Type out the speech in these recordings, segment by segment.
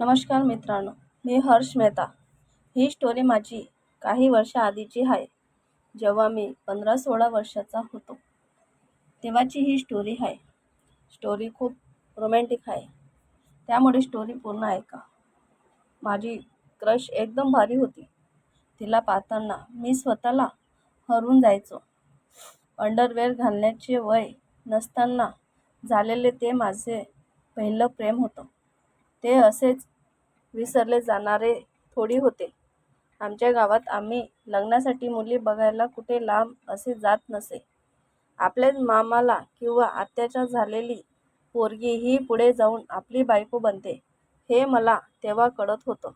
नमस्कार मित्रांनो मी हर्ष मेहता. ही स्टोरी माझी काही वर्षाआधीची आहे. जेव्हा मी पंधरा सोळा वर्षाचा होतो तेव्हाची ही स्टोरी आहे. स्टोरी खूप रोमॅन्टिक आहे. त्यामुळे स्टोरी पूर्ण ऐका माझी क्रश एकदम भारी होती. तिला पाहताना मी स्वतःला हरून जायचो. अंडरवेअर घालण्याचे वय नसताना झालेले ते माझे पहिलं प्रेम होतं. ते असेच विसरले जाणारे थोडी होते. आमच्या गावात आम्ही लग्नासाठी मुली बघायला कुठे लांब असे जात नसे. आपल्याच मामाला किंवा आत्याच्या झालेली पोरगी ही पुढे जाऊन आपली बायको बनते हे मला तेव्हा कळत होतं.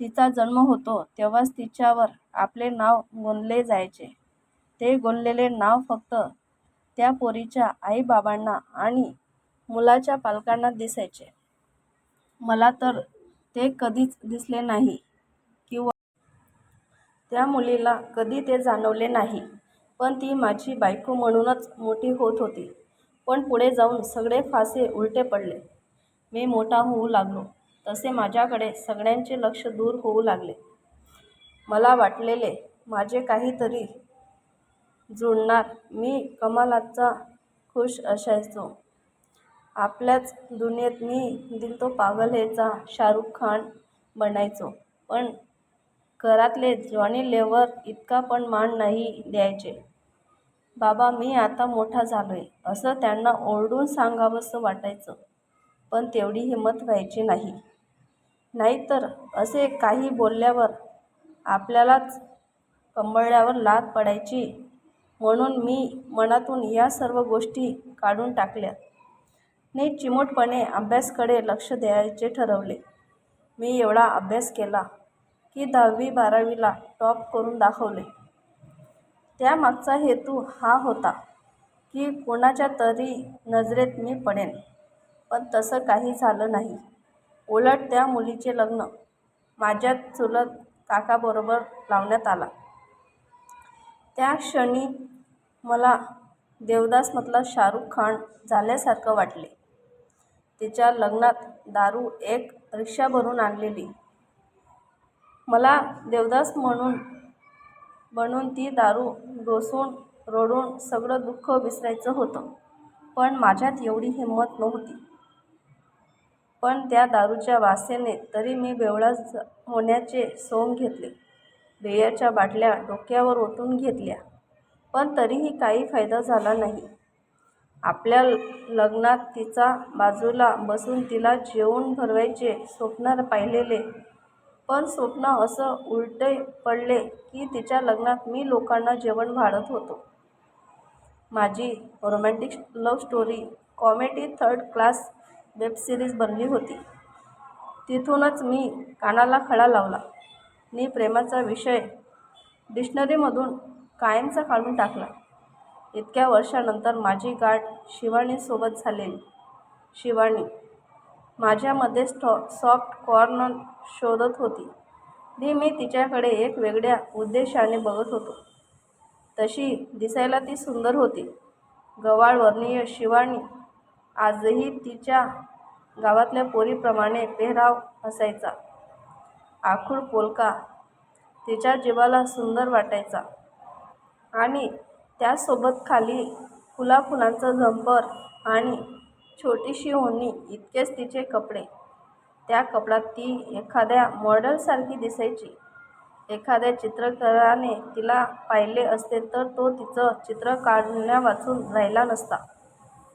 तिचा जन्म होतो तेव्हाच तिच्यावर आपले नाव गोंदले जायचे. ते गोंदलेले नाव फक्त त्या पोरीच्या आईबाबांना आणि मुलाच्या पालकांना दिसायचे. मला तर ते कधीच दिसले नाही किंवा त्या मुलीला कधी ते जाणवले नाही. पण ती माझी बायको म्हणूनच मोठी होत होती. पण पुढे जाऊन सगळे फासे उलटे पडले. मी मोठा होऊ लागलो. तसे माझ्याकडे सगळ्यांचे लक्ष दूर होऊ लागले. मला वाटलेले माझे काहीतरी जुळणार. मी कमालाचा खुश असायचो. आपल्याच दुनियेत मी दिल तो पागल हेचा शाहरुख खान बनायचो. पण घरातले जॉनी लेवर इतका पण मान नाही द्यायचे. बाबा मी आता मोठा झालो आहे असं त्यांना ओरडून सांगावंसं वाटायचं. पण तेवढी हिंमत व्हायची नाही. नाहीतर असे काही बोलल्यावर आपल्यालाच कंबळल्यावर लाद पडायची. म्हणून मी मनातून या सर्व गोष्टी काढून टाकल्या. ने चिमूटपणे अभ्यासाकडे लक्ष द्यायचे ठरवले. मी एवढा अभ्यास केला की दहावी बारावीला टॉप करून दाखवले. त्यामागचा हेतू हा होता की कोणाच्या तरी नजरेत मी पडेन पण तसं काही झालं नाही. उलट त्या मुलीचे लग्न माझ्या चुलत काकाबरोबर लावण्यात आला. त्या क्षणी मला देवदासमधला शाहरुख खान झाल्यासारखं वाटले. तिच्या लग्नात दारू एक रिक्षा भरून आणलेली. मला देवदास म्हणून बनून ती दारू डोसून रडून सगळं दुःख विसरायचं होतं. पण माझ्यात एवढी हिंमत नव्हती. पण त्या दारूच्या वासेने तरी मी बेवळा होण्याचे सोंग घेतले. बियरच्या बाटल्या डोक्यावर ओतून घेतल्या. पण तरीही काही फायदा झाला नाही. आपल्या लग्नात तिचा बाजूला बसून तिला जेवून भरवायचे स्वप्न पाहिलेले. पण स्वप्न असं उलटे पडले की तिच्या लग्नात मी लोकांना जेवण वाढत होतो. माझी romantic love story comedy third class web series बनली होती. तिथूनच मी कानाला खडा लावला. मी प्रेमाचा विषय डिक्शनरीमधून कायमचा काढून टाकला. इतक्या वर्षानंतर माझी गाठ शिवानीसोबत झालेली. शिवानी माझ्यामध्ये स्टॉ सॉफ्ट कॉर्नर शोधत होती. ती मी तिच्याकडे एक वेगळ्या उद्देशाने बघत होतो. तशी दिसायला ती सुंदर होती. गवाळ वर्णीय शिवानी आजही तिच्या गावातल्या पोरीप्रमाणे पेहराव असायचा. आखूड पोलका तिच्या जीवाला सुंदर वाटायचा. आणि त्यासोबत खाली फुलाफुलांचं झंपर आणि छोटीशी ओढणी इतकेच तिचे कपडे. त्या कपड्यात ती एखाद्या मॉडेलसारखी दिसायची. एखाद्या चित्रकाराने तिला पाहिले असते तर तो तिचं चित्र काढण्यावाचून राहिला नसता.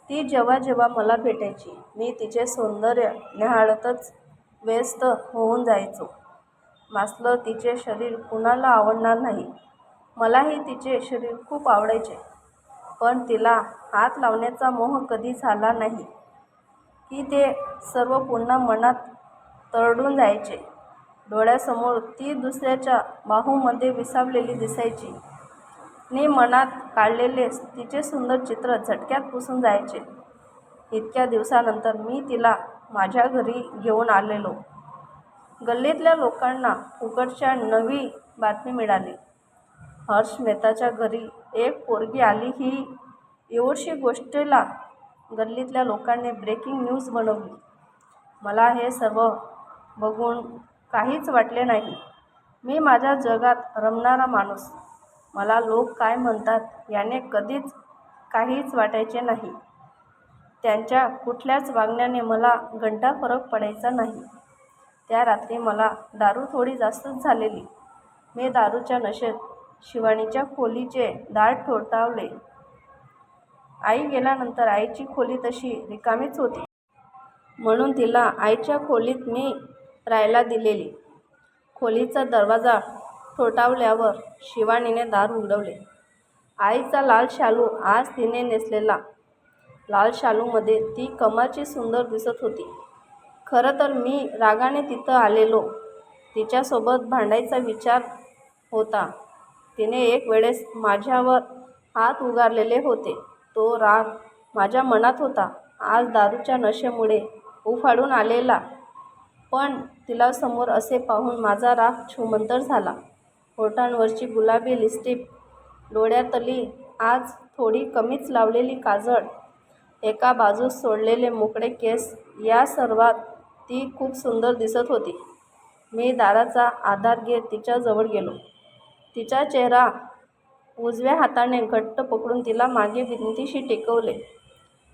ती जेव्हा जेव्हा मला भेटायची मी तिचे सौंदर्य न्याहाळतच व्यस्त होऊन जायचो. मासलं तिचे शरीर कुणाला आवडणार नाही. मलाही तिचे शरीर खूप आवडायचे पण तिला हात लावण्याचा मोह कधी झाला नाही. की ते सर्व पुन्हा मनात तरडून जायचे. डोळ्यासमोर ती दुसऱ्याच्या बाहूमध्ये विसावलेली दिसायची. ने मनात काढलेले तिचे सुंदर चित्र झटक्यात पुसून जायचे. इतक्या दिवसानंतर मी तिला माझ्या घरी घेऊन आलेलो. गल्लीतल्या लोकांना फुकटच्या नवी बातमी मिळाली. हर्ष मेहताच्या घरी एक पोरगी आली. ही एवढशी गोष्टीला गल्लीतल्या लोकांनी ब्रेकिंग न्यूज बनवली. मला हे सर्व बघून काहीच वाटले नाही. मी माझ्या जगात रमणारा माणूस. मला लोक काय म्हणतात याने कधीच काहीच वाटायचे नाही. त्यांच्या कुठल्याच वागण्याने मला घंटा फरक पडायचा नाही. त्या रात्री मला दारू थोडी जास्तच झालेली. मी दारूच्या नशेत शिवानीच्या खोलीचे दार ठोठावले. आई गेल्यानंतर आईची खोली तशी रिकामीच होती. म्हणून तिला आईच्या खोलीत मी राहायला दिलेली. खोलीचा दरवाजा ठोठावल्यावर शिवानीने दार उघडवले. आईचा लाल शालू आज तिने नेसलेला. लाल शालूमध्ये ती कमाची सुंदर दिसत होती. खरं तर मी रागाने तिथं आलेलो. तिच्यासोबत भांडायचा विचार होता. तिने एक वेळेस माझ्यावर हात उगारलेले होते. तो राग माझ्या मनात होता. आज दारूच्या नशेमुळे उफाडून आलेला. पण तिला समोर असे पाहून माझा राग छुमंतर झाला. ओठांवरची गुलाबी लिस्टिप डोळ्यातली आज थोडी कमीच लावलेली काजळ एका बाजूस सोडलेले मोकळे केस या सर्वात ती खूप सुंदर दिसत होती. मी दाराचा आधार घेत तिच्याजवळ गेलो. तिचा चेहरा उजव्या हाताने घट्ट पकडून तिला मागे भिंतीशी टेकवले.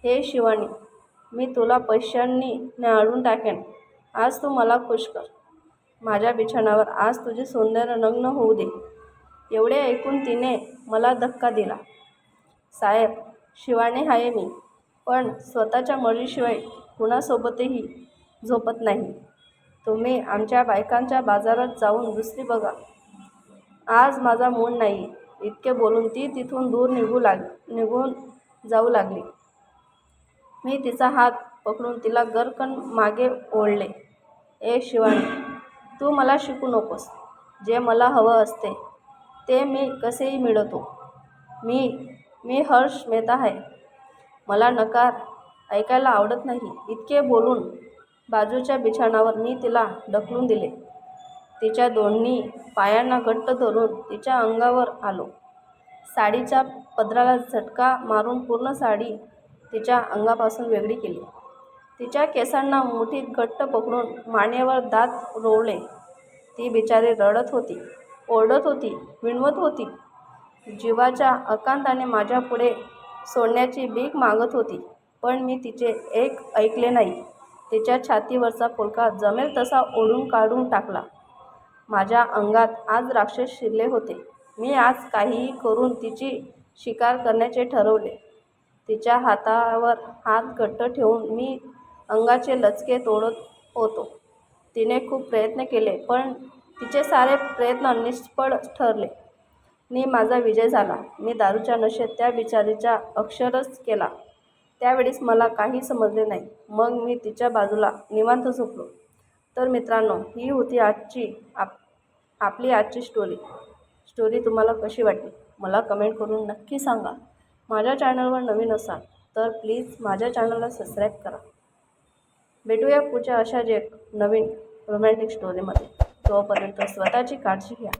हे शिवानी मी तुला पैशांनी न्याहाळून टाकेन. आज तू मला खुश कर. माझ्या बिछाणावर आज तुझे सौंदर्य नग्न होऊ दे. एवढे ऐकून तिने मला धक्का दिला. साहेब शिवानी आहे मी पण स्वतःच्या मर्जीशिवाय कुणासोबतही झोपत नाही. तुम्ही आमच्या बायकांच्या बाजारात जाऊन दुसरी बघा. आज माझा मूड नाही. इतके बोलून ती तिथून दूर निघू लाग निघून जाऊ लागली. मी तिचा हात पकडून तिला गरकन मागे ओढले. ए शिवानी तू मला शिकू नकोस. जे मला हवं असते ते मी कसेही मिळवतो. मी मी हर्ष मेहता आहे. मला नकार ऐकायला आवडत नाही. इतके बोलून बाजूच्या बिछाणावर मी तिला ढकलून दिले. तिच्या दोन्ही पायांना घट्ट धरून तिच्या अंगावर आलो. साडीच्या पदराला झटका मारून पूर्ण साडी तिच्या अंगापासून वेगळी केली. तिच्या केसांना मुठीत घट्ट पकडून मानेवर दात रोवले. ती बिचारी रडत होती ओरडत होती विणवत होती. जीवाच्या अकांताने माझ्यापुढे सोडण्याची भीक मागत होती पण मी तिचे एक ऐकले नाही. तिच्या छातीवरचा फुलका जमेल तसा ओढून काढून टाकला. माझ्या अंगात आज राक्षस शिरले होते. मी आज काहीही करून तिची शिकार करण्याचे ठरवले. तिच्या हातावर हात घट्ट ठेवून मी अंगाचे लचके तोडत होतो. तिने खूप प्रयत्न केले पण तिचे सारे प्रयत्न निष्फळ ठरले. मी माझा विजय झाला. मी दारूच्या नशेत त्या बिचारीचा अक्षरच केला. त्यावेळेस मला काही समजले नाही. मग मी तिच्या बाजूला निवांत झोपलो. तर मित्रांनो ही होती आजची आप आपली आजची स्टोरी स्टोरी तुम्हाला कशी वाटली? मला कमेंट करून नक्की सांगा. माझ्या चॅनलवर नवीन असाल तर प्लीज माझ्या चॅनलला सबस्क्राईब करा. भेटूया पुढच्या अशाच एक नवीन रोमॅन्टिक स्टोरीमध्ये तोपर्यंत स्वतःची काळजी घ्या.